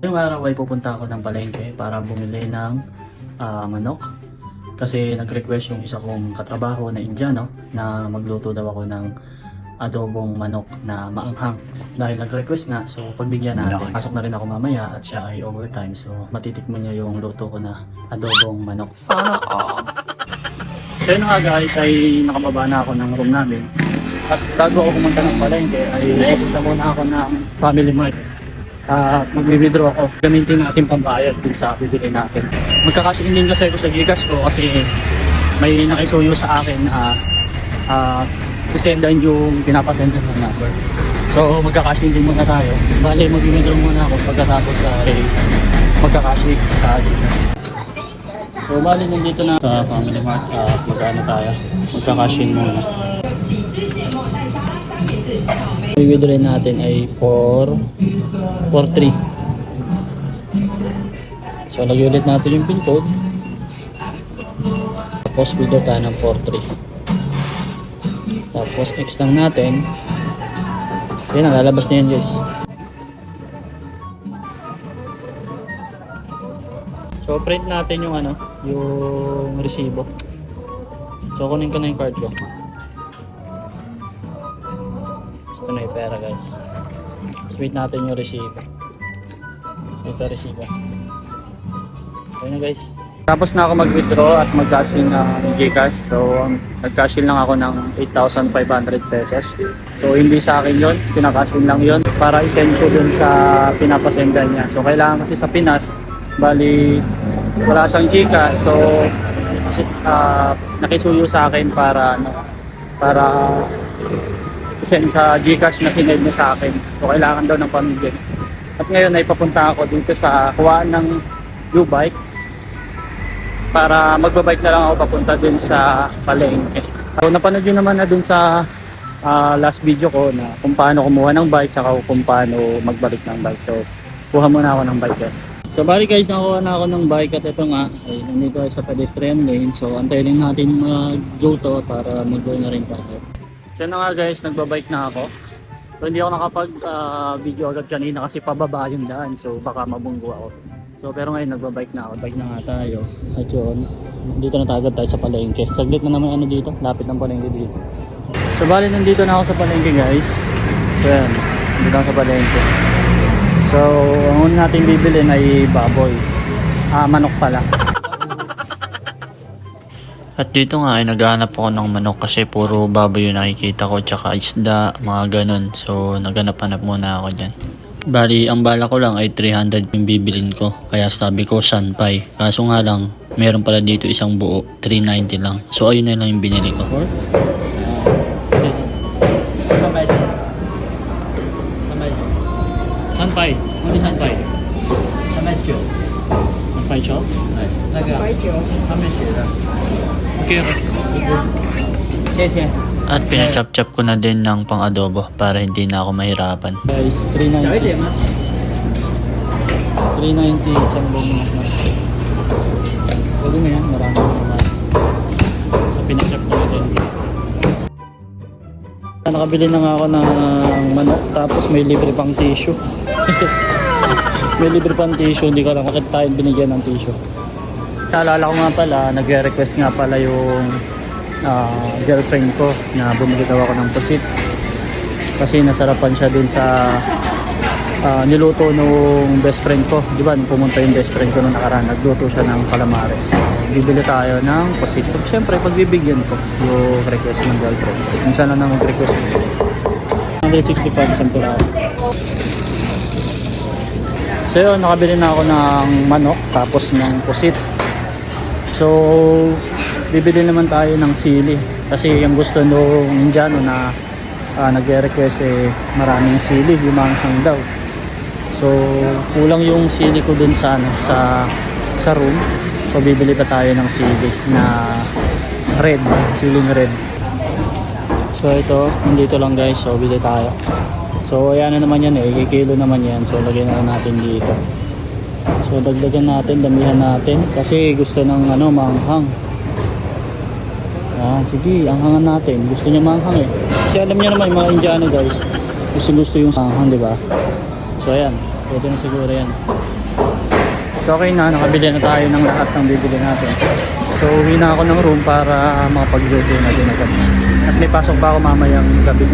Ngayong araw ay pupunta ako ng palengke para bumili ng ah, manok. Kasi nag-request yung isa kong katrabaho na Indiano na magluto daw ako ng adobong manok na maanghang. Dahil nag-request nga, so pagbigyan natin. Nice. Pasok na rin ako mamaya at siya ay overtime. So matitikman niya yung luto ko na adobong manok. Sana all. So yun nga guys, ay nakababa na ako ng room namin. At bago ako pumunta ng palengke, ay pupunta muna ako ng family mart. At mag-withdraw ako. Gamitin natin pambayad dun sa bibili natin. Magkakasiin din kasi ako sa Gcash ko kasi may nakisuyo sa akin na uh, isendan yung pinapasendan ng number. So magkakashin din muna tayo. Bale mag-withdraw muna ako pagkatapos ay magkakashin sa Gcash. So bali nandito na sa Family Mart at magkano tayo. Magkakashin muna. Withdraw natin ay 4 4 3. So lagyan ulit natin yung pin code. Tapos withdraw tayo ng 4 3. Tapos next lang natin. So yun, lalabas na yan guys. So print natin yung ano, yung resibo. So kunin ko na yung card ko. Ito na yung pera guys. Submit natin yung resibo. Ito resibo. Ayun na guys. Tapos na ako mag-withdraw at mag-cash in ng Gcash. So, nag-cash in lang ako ng 8,500 pesos. So, hindi sa akin yon pinakash in lang yon para isend ko dun sa pinapasendan niya. So, kailangan kasi sa Pinas, bali, wala siyang Gcash. So, kasi, ah, nakisuyo sa akin para, ano, para send sa Gcash na sinend niya sa akin. So, kailangan daw ng pamilya. At ngayon ay papunta ako dito sa kuwaan ng U-Bike para magbabike na lang ako papunta dun sa palengke. So, napanood nyo naman na dun sa ah, last video ko na kung paano kumuha ng bike tsaka kung paano magbalik ng bike. So, kuha muna ako ng bike guys. So, bali guys, nakuha na ako ng bike at ito nga, ay nandito tayo sa pedestrian lane. So, antayin natin mag-go to para mag-go na rin tayo. So, na nga guys, nagbabike na ako. So, hindi ako nakapag-video agad kanina kasi pababa yung daan. So, baka mabunggo ako. So, pero ngayon nagbabike na ako. Bike na nga tayo. At yun, dito na tayo agad tayo sa palengke. Saglit na naman ano dito, lapit ng palengke dito. So, bali nandito na ako sa palengke guys. So, yan, nandito sa palengke. So, ang una natin bibilin ay baboy. Ah, manok pala. At dito nga ay naghahanap ako ng manok kasi puro baboy yung nakikita ko tsaka isda, mga ganun. So naghanap-hanap muna ako dyan. Bali, ang bala ko lang ay 300 yung bibilin ko. Kaya sabi ko sanpay. Kaso nga lang, meron pala dito isang buo, 390 lang. So ayun na lang yung binili ko. Yes. Sanpay. Sanpay. Sanpay. Ano yung sanpay? Samadyo. Sanpay shop? Naga. Samadyo. Okay, okay. Sige. Sige. At pinachop-chop ko na din ng pang adobo para hindi na ako mahirapan. Guys, 390. 390 isang buong na. Pwede na yan, marami na naman. So, pinachop ko na din. Nakabili na nga ako ng manok tapos may libre pang tissue. may libre pang tissue, hindi ko alam bakit tayo binigyan ng tissue. Naalala ko nga pala, nagre-request nga pala yung ah, girlfriend ko na bumili daw ako ng pusit. Kasi nasarapan siya din sa ah, niluto nung best friend ko. Di ba, pumunta yung best friend ko nung nakaraan, nagluto siya ng calamares. Bibili tayo ng pusit. Siyempre, pagbibigyan ko yung request ng girlfriend. Minsan na nang mag-request. 165 isang piraso. So yun, nakabili na ako ng manok tapos ng pusit. So, bibili naman tayo ng sili. Kasi yung gusto nung Indiano na ah, nagre-request eh maraming sili, limanghang daw. So, kulang yung sili ko dun sa, ano, sa, sa room. So, bibili pa tayo ng sili na red, siling red. So, ito, nandito lang guys. So, bili tayo. So, ayan na naman yan eh. Kikilo naman yan. So, lagyan na natin dito. So, dagdagan natin, damihan natin. Kasi gusto ng ano, manghang. Ah, sige, anghangan natin. Gusto niya manghang eh. Kasi alam niya naman yung mga Indiano guys. Gusto gusto yung manghang, di ba? So, ayan. Pwede na siguro yan. So okay na, nakabili na tayo ng lahat ng bibili natin. So uwi na ako ng room para makapagluto na din agad. At may pasok pa ako mamayang gabi.